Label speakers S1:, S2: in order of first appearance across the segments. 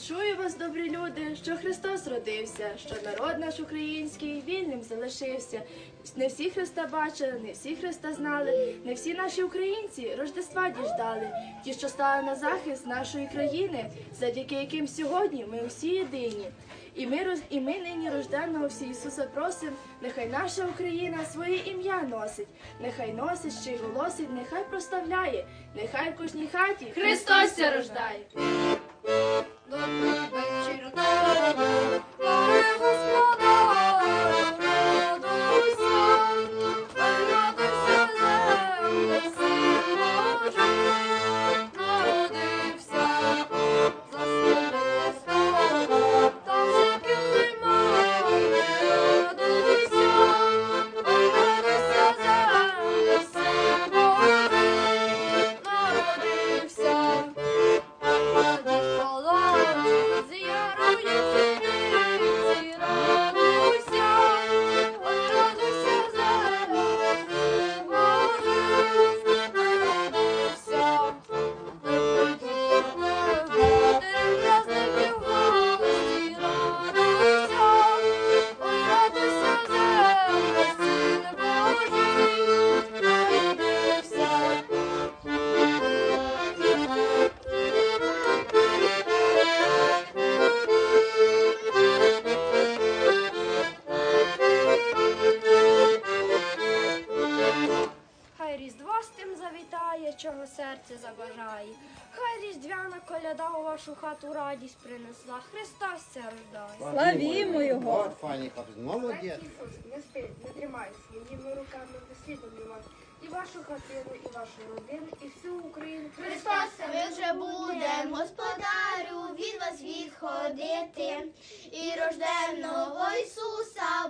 S1: Віншую вас, добрі люди, що Христос родився, що народ наш український вільним залишився. Не всі Христа бачили, не всі Христа знали, не всі наші українці Рождества діждали. Ті, що стали на захист нашої країни, завдяки яким сьогодні ми усі єдині. І ми, роз- і ми нині рожденного всі Ісуса просим, нехай наша Україна своє ім'я носить, нехай носить, ще й голосить, нехай проставляє, нехай в кожній хаті Христос рождає.
S2: The people. Серце забажає. Хай різдвяна коляда у вашу хату радість принесла. Христос ся рождає.
S3: Славімо його.
S4: Молодець.
S2: Не спить, не тримай своїми руками дослід обнімай. І вашу хатину, і вашу родину, і всю Україну.
S5: Христос, ми вже будем, господарю, від вас відходити, і рожденного Ісуса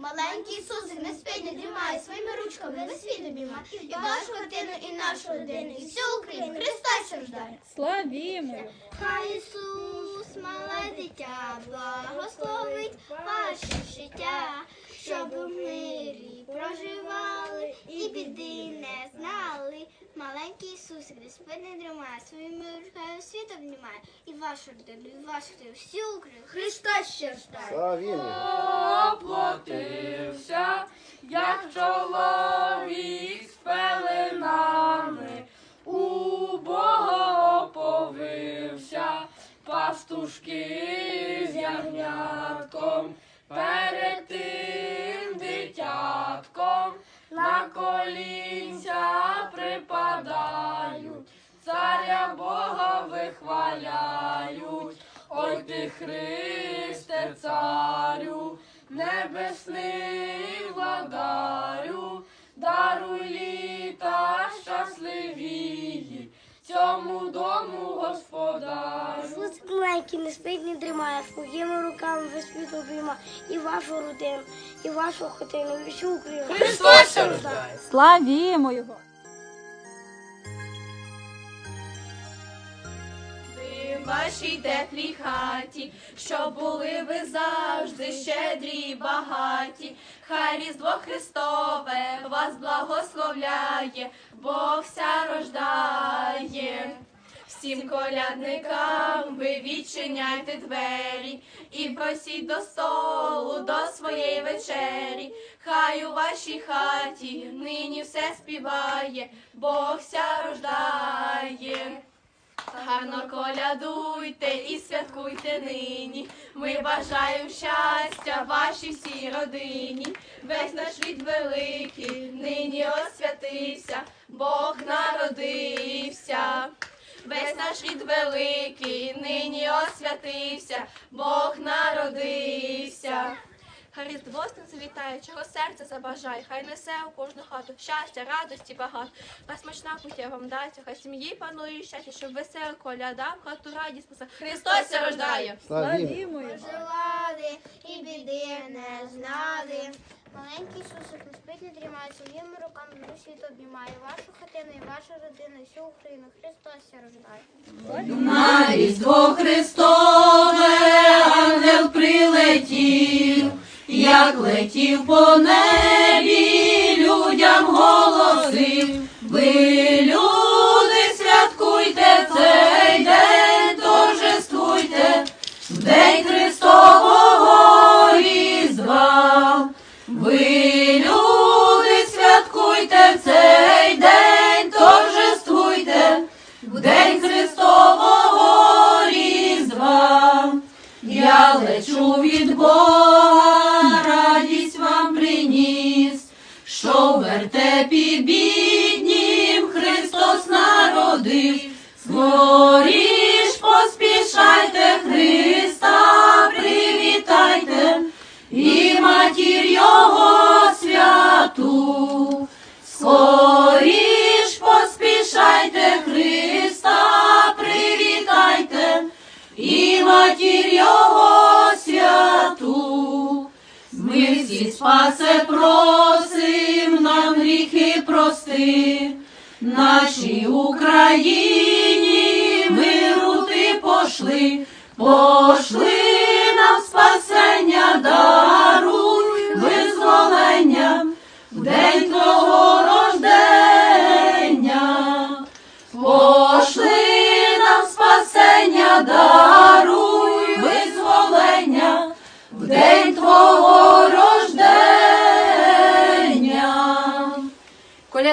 S5: Маленький Ісусик не спить, не дрімає, своїми ручками весь світ обіймає. І вашу хатину, і нашу родину, і всю Україну. Христос рождає.
S3: Славімо його.
S5: Хай Ісус, мале дитя, благословить ваше життя, щоб у мирі проживали і біди не знали. Маленький Ісусик, не спить не дрімає, своїми руками світ обнімає. І вашу родину, і вашу родину, всю Україну. Христос ще ждає.
S4: Славімо.
S1: Оплотився, як чоловік з пеленами, у Бога оповився, пастушки з ягнятком, перед тим дитятком на колінця припадають, царя Бога вихваляють. Ой ти Христе, царю, небесний владарю, даруй літа щасливії, цьому дому господарю.
S2: Маленький не спить, не дрімає, своїми руками весь світ обіймає. І вашу родину, і вашу хатину, і всю Україну.
S1: Христос рождає!
S3: Славімо його.
S1: Вашій теплій хаті, щоб були ви завжди щедрі й багаті. Хай Різдво Христове вас благословляє, Бог ся рождає. Всім колядникам ви відчиняйте двері і просіть до столу до своєї вечері. Хай у вашій хаті нині все співає, Бог ся рождає. Гарно колядуйте і святкуйте нині. Ми бажаємо щастя вашій всій родині. Весь наш рід великий, нині освятився, Бог народився. Весь наш рід великий, нині освятився, Бог народився. Хай різдво завітає, чого серце забажає, хай несе у кожну хату щастя, радості багато. Хай смачна путя вам дасть, хай сім'ї панує щастя, щоб весел коляда в хату радість несе. Христос ся рождає!
S4: Славімо.
S5: Проживали і біди не знали. Маленький Ісусик не спить, не тримає, своїми руками весь світ обнімає. Вашу хатину і вашу родину, і всю Україну. Христос ся рождає.
S1: На Різдво Христове ангел прилетів,
S6: як летів по небі, людям голосив. Народив. Скоріш поспішайте Христа, привітайте і матір Його святу. Скоріш поспішайте Христа, привітайте і матір Його святу. Ми всі спасе просим, нам гріхи прости, нашій Україні. Миру ти пошли,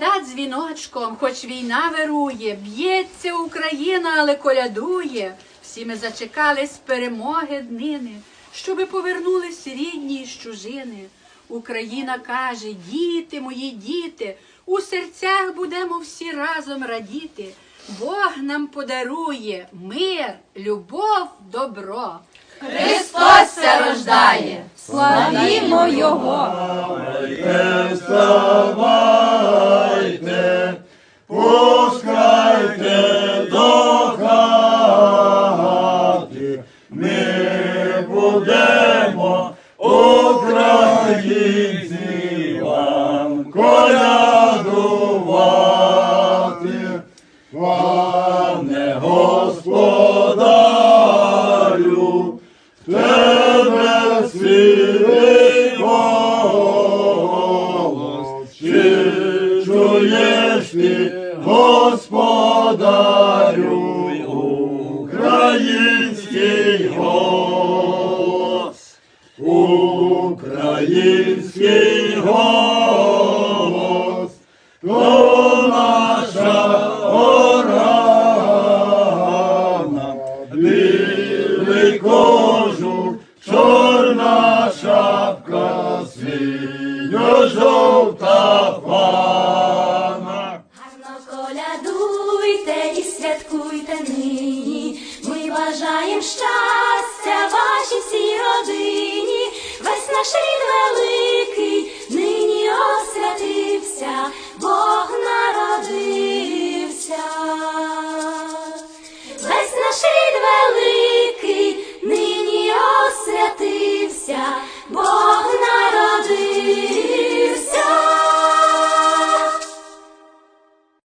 S7: Коляда дзвіночком, хоч війна вирує, б'ється Україна, але колядує. Всі ми зачекались перемоги днини, щоби повернулись рідні з чужини. Україна каже, діти мої діти, у серцях будемо всі разом радіти. Бог нам подарує мир, любов, добро.
S6: Христос се рождає.
S3: Славімо Його!
S8: Українці вам колядувати, пане господарю, тебе сивий голос, чи чуєш ти, господарю, наш рід великий нині освятився.